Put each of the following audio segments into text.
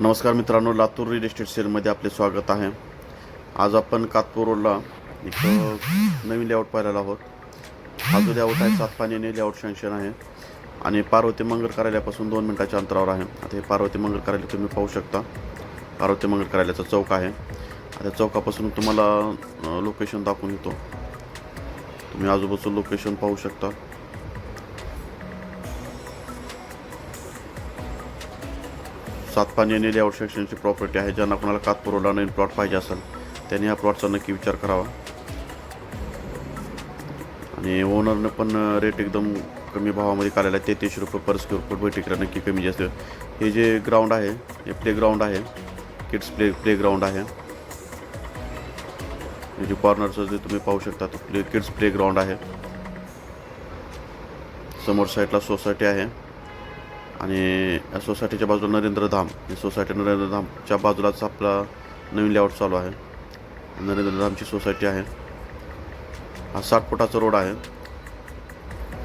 नमस्कार मित्रांनो Latur real estate सेलमध्ये आपले स्वागत आहे. आज आपण कातपूर रोडला एक नवीन लेआउट पाहायला आहोत. हा जो लेआउट आहे सात पाण्याने लेआउट सँक्शन आहे. आणि पार्वती मंगल कार्यालयापासून दोन मिनटाच्या अंतरावर आहे. आता हे पार्वती मंगल कार्यालय तुम्ही पाहू शकता. पार्वती मंगल कार्यालयाचा चौक आहे. आता चौकापासून तुम्हाला लोकेशन दाखवून येतो. तुम्ही आजूबाजूचं लोकेशन पाहू शकता. सात पाणी लेआउट सेक्शनची प्रॉपर्टी आहे. ज्यांना कोणाला कातपुरोला नवीन प्लॉट पाहिजे असेल त्यांनी या प्लॉटचा नक्की विचार करावा. आणि ओनरनं पण रेट एकदम कमी भावामध्ये काढलेला आहे. तेहतीसशे रुपये पर स्क्वेअर फूट बैठकीला नक्की कमी जास्त. हे जे ग्राउंड आहे हे प्लेग्राउंड आहे किड्स प्ले प्लेग्राउंड आहे. हे जे कॉर्नरचं जे तुम्ही पाहू शकता. तो प्ले किड्स प्लेग्राउंड आहे. समोर साईडला सोसायटी आहे. आणि या सोसायटीच्या बाजूला नरेंद्र धाम. ही सोसायटी नरेंद्र धामच्या बाजूलाच आपला नवीन लेआउट चालू आहे. नरेंद्रधामची सोसायटी आहे. हा साठ फुटाचा रोड आहे.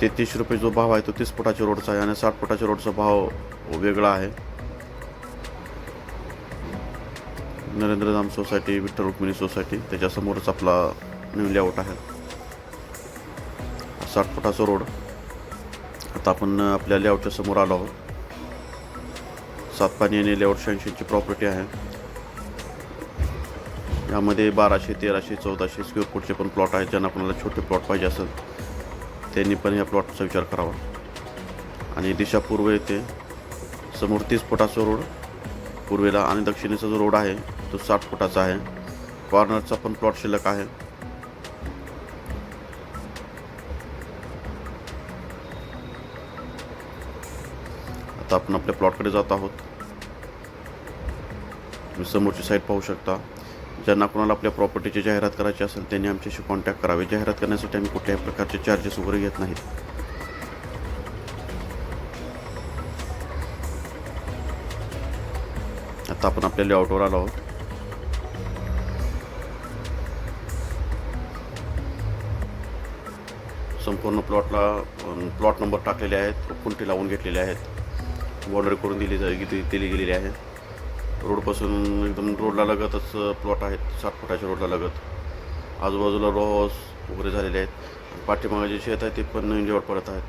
तेहतीस रुपये जो भाव आहे तो तीस फुटाच्या रोडचा आहे आणि साठ फुटाच्या रोडचा भाव वेगळा आहे. नरेंद्रधाम सोसायटी विठ्ठल रुक्मिणी सोसायटी त्याच्यासमोरच आपला नवीन लेआउट आहे. साठ फुटाचा रोड. आता आपण आपल्या लेआउटच्या समोर आलो आहोत. सातपाणी आणि लेआउट शहाऐंशीची प्रॉपर्टी आहे. यामध्ये बाराशे तेराशे चौदाशे स्क्वेअर फूटचे पण प्लॉट आहेत ज्यांना आपल्याला छोटे प्लॉट पाहिजे असेल त्यांनी पण या प्लॉटचा विचार करावा. आणि दिशा पूर्व येते समोर तीस फुटाचा रोड पूर्वेला आणि दक्षिणेचा जो रोड आहे तो साठ फुटाचा आहे. कॉर्नरचा पण प्लॉट शिल्लक आहे. आता आपण आपल्या प्लॉटकडे जात आहोत. तुम्ही समोरची साईड पाहू शकता. ज्यांना कोणाला आपल्या प्रॉपर्टीची जाहिरात करायची असेल त्यांनी आमच्याशी कॉन्टॅक्ट करावे. जाहिरात करण्यासाठी आम्ही कुठल्याही प्रकारचे चार्जेस वगैरे घेत नाहीत. आता आपण आपल्या लेआउटवर आलो आहोत. संपूर्ण प्लॉटला प्लॉट नंबर टाकलेले आहेत. कुंटी लावून घेतलेले आहेत. बॉर्डर करून दिली जा दिली गेलेली आहे. रोडपासून एकदम रोडला लगतच प्लॉट आहेत सात फुटाच्या रोडला लगत. आजूबाजूला रो हाऊस वगैरे झालेले आहेत. पाठीमागे जे शेत आहे ते पण नवीन जेवढ पडत आहेत.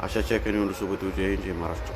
अशाच एका निवडणुकीसोबत विजय जय महाराष्ट्र.